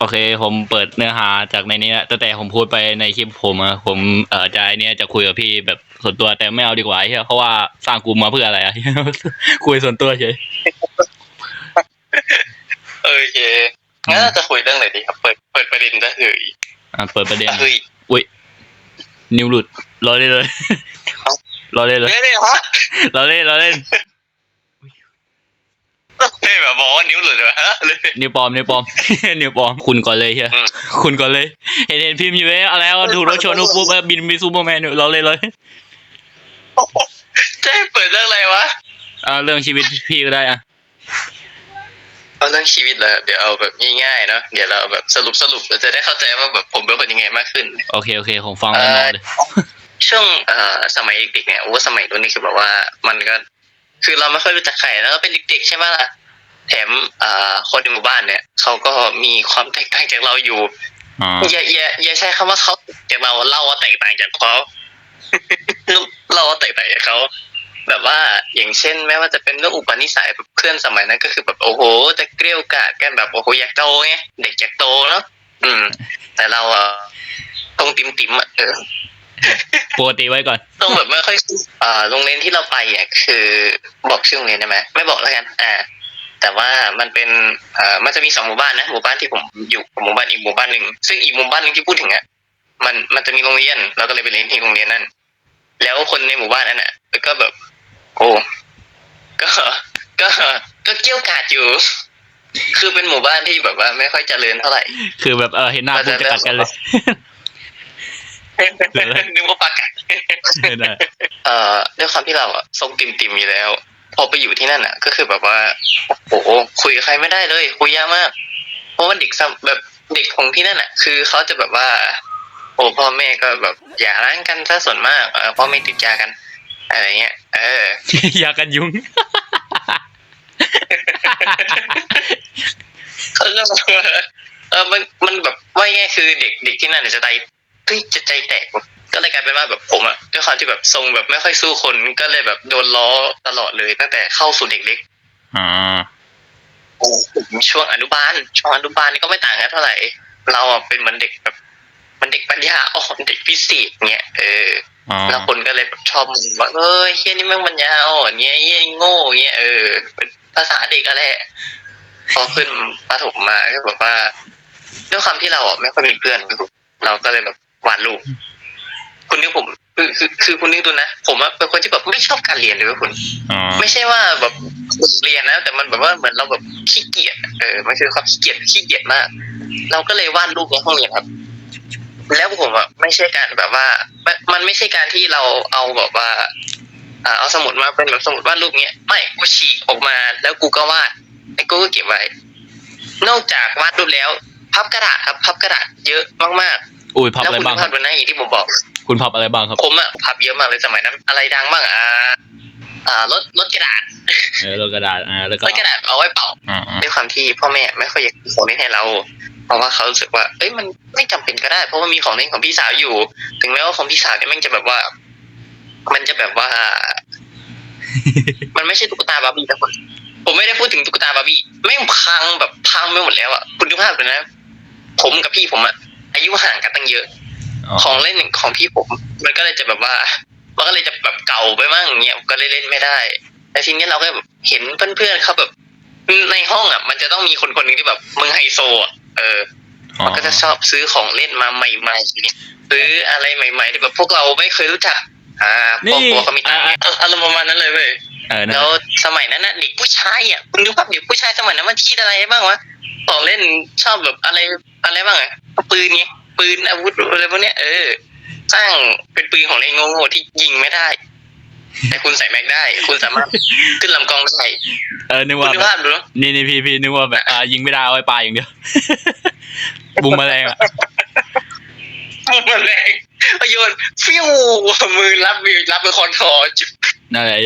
โอเค ผมเปิดเนื้อหาจากในนี้แหละตั้งแต่ผมพูดไปในคลิปผมอะผมเอ่อจะไอเนี้ยจะคุยกับพี่แบบส่วนตัวแต่ไม่เอาดีกว่าเฮียเพราะว่าสร้างกลุ่มมาเพื่ออะไรอะ คุยส่วนตัวเฉยโอเคงั้นเราจะคุยเรื่องอะไรดีครับ เปิดเปิดประเด็นได้เลยอะเปิดประเด็นเฮ้ยนิวหลุดรอเล่นเลย รอเล่นเลยเฮ้ยฮะรอเล่นรอเล่น เฮ้ยแบบบอกว่านิ้วหลุดเหรอฮะเลยนิวปลอมนิวปลอม นิวปลอมคุณก่อนเลยเฮียอืม คุณก่อนเลยเห็นเห็นพิมพ์อยู่เลยอะไรวะถูกรถชนปุ๊บเออบินมีซูเปอร์แมนอยู่รอเล่นเลยจะให้เปิดเรื่องอะไรวะอ่าเรื่องชีวิตพี่ก็ได้อะเอาเรื่องชีวิตเลยเดี๋ยวเอาแบบง่ายๆเนาะเดี๋ยวเราแบบสรุปสรุปเราจะได้เข้าใจว่าแบบผมเป็นคนยังไงมากขึ้น โอเคโอเคผมฟังแล้วนอนเลยช่วงเอ่อสมัยเด็กๆเนี่ยโอ้สมัยนู้นนี่คือแบบว่ามันก็ คือเราไม่ค่อยรู้จักใครแล้วก็เป็นเด็กๆใช่ไหมล่ะ แถมเอ่อคนในหมู่บ้านเนี่ยเขาก็มีความแตกต่างจากเราอยู่อ๋ออย่าอย่าอย่าใช้คำว่าเขาจากเราเล่าว่าแตกต่างจากเขาเราว่าแตกต่างจากเขาแบบว่าอย่างเช่นแม้ว่าจะเป็นเรื่องอุปนิสัยแบบเพื่อนสมัยนั้นก็คือแบบโอ้โห จะเกลี้ยวกราดกันแบบโอ้โหอยากโตไงเด็กอยากโตเนาะอืม แต่เราอะตรงติมติมๆอะเออปกติไว้ก่อนต้องแบบไม่ค่อยอ่าโรงเรียนที่เราไปอะคือ บอกชื่อโรงเรียนได้ไหมไม่บอกแล้วกัน อ่า แต่ว่ามันเป็นอ่ามันจะมีสองหมู่บ้านนะหมู่บ้านที่ผมอยู่กับหมู่บ้านอีกหมู่บ้านหนึ่งซึ่งอีกหมู่บ้านหนึ่งที่พูดถึงอะมันมันจะมีโรงเรียนเราก็เลยไปเรียนที่โรงเรียนนั้นแล้วคนในหมู่บ้านนั้นอะก็แบบ โอ้ก็ก็ก็เกี่ยวกาดอยู่ คือเป็นหมู่บ้านที่แบบว่า ไม่ค่อยเจริญเท่าไหร่ คือแบบเออเห็นหน้าปุ๊บจะกัดกันเลยนึกว่าปากกัดได้เอ่อด้วยความที่เราอะทรงติ่มติมๆอยู่แล้ว พอไปอยู่ที่นั่นอะก็คือแบบว่าโอ้โหคุยกับใครไม่ได้เลย คุยยากมาก เพราะว่าเด็กสมแบบเด็กของที่นั่นอะคือเขาจะแบบว่า โอ้พ่อแม่ก็แบบอย่าร้างกันซะส่วนมากเออพ่อแม่ติดยากันอะไรเงี้ยเอออยากันยุงเขาก็แบบว่าเออมันมันแบบว่าง่ายๆคือเด็กเด็กที่นั่นเนี่ยจะใจเฮ้ยจะใจแตกว่ะ ก็เลยกลายเป็นว่าแบบผมอะด้วยความที่แบบทรงแบบไม่ค่อยสู้คนก็เลยแบบโดนล้อตลอดเลยตั้งแต่เข้าสู่เด็กเล็กอ๋อช่วงอนุบาลช่วงอนุบาลนี่ก็ไม่ต่างกันเท่าไหร่ เราอะเป็นเหมือนเด็กแบบมันเด็กปัญญาอ่อนเด็กพิเศษเงี้ยเอออ๋อแล้วคนก็เลยแบบชอบมึงว่าเอ้ยเฮียนี่แม่งปัญญาอ่อนเงี้ยเฮียโง่เงี้ยเออเป็นภาษาเด็กก็แหละพอขึ้นประถมมาก็แบบว่าด้วยความที่เราอะไม่ค่อยมีเพื่อนเราก็เลยแบบวาดรูป คุณนึกผมคือคือคือคุณนึกดูนะ ผมอะเป็นคนที่แบบไม่ชอบการเรียนเลยเว้ยคุณ อ๋อไม่ใช่ว่าแบบเรียนนะ แต่มันแบบว่าเหมือนเราแบบขี้เกียจเออมันคือความขี้เกียจขี้เกียจมาก เราก็เลยวาดรูปในห้องเรียนครับ แล้วผมอะไม่ใช่การแบบว่ามันมันไม่ใช่การที่เราเอาแบบว่าอ่าเอาสมุดมาเป็นแบบสมุดวาดรูปเงี้ยไม่กูฉีกออกมาแล้วกูก็วาดไอ้กูก็เก็บไว้ นอกจากวาดรูปแล้ว พับกระดาษครับ พับกระดาษเยอะมากอุ้ยพัๆบแล้วอะไรคุณบ้างคภารัพบ วันนั้นอย่างที่ผมบอก คุณพับอะไรบ้างครับผมอะพับเยอะมากเลยสมัยนั้น อะไรดังบ้างอะอ่ารถรถกระดาษเออแล้วกระดาษอ่าแล้วก็รถกระดาษเอาไว้เป่าอ๋อด้วยความที่พ่อแม่ไม่ค่อยอยากซื้อของเล่นให้เราเพราะว่าเขารู้สึกว่า เอ้ยมันไม่จำเป็นก็ได้ เพราะว่ามีของเล่นของพี่สาวอยู่ ถึงแม้ว่าของพี่สาวเนี่ยมันจะแบบว่า มันจะแบบว่า มันไม่ใช่ตุ๊กตาบาร์บี้นะคนผมไม่ได้พูดถึงตุ๊กตาบาร์บี้แม่งพังแบบพังไปหมดแล้วอะคุณดูภาพเลยนะ ผมกับพี่ผมอะอายุห่างกันตั้งเยอะอ๋อ ของเล่นของพี่ผม มันก็เลยจะแบบว่า มันก็เลยจะแบบเก่าไปมั่งเงี้ยก็เลยเล่นไม่ได้ แต่ทีนี้เราก็แบบเห็นเพื่อนๆเขาแบบ ในห้องอะ มันจะต้องมีคนคนหนึ่งที่แบบมึงไฮโซอะเอออ๋อมันก็จะชอบซื้อของเล่นมาใหม่ๆนี่ซื้ออะไรใหม่ๆที่แบบพวกเราไม่เคยรู้จัก อ่าพวกพวกเขามีตังค์เนี่ยเอออารมณ์ประมาณนั้นเลยเว้ยเออนั่นแล้วสมัยนั้นน่ะเด็กผู้ชายอะคุณดูภาพเด็กผู้ชายสมัยนั้นมันคิดอะไรบ้างวะของเล่นชอบแบบอะไรอะไรบ้างอะปืนไง ปืนอาวุธอะไรพวกเนี้ยเออสร้างเป็นปืนของเล่นโง่ๆที่ยิงไม่ได้ แต่คุณใส่แม็กได้ คุณสามารถขึ้นลำกล้องได้เออนึกคุณว่าดูแบบภาพดูเนอะนี่นี่พี่พี่นึกว่าแบบอ่ายิงไม่ได้เอาไว้ปลาอย่างเดียว บุมแมลงอะมันแรงโยนฟิวมือรับมือรับเป็นคอนทอจุนั่นแหละ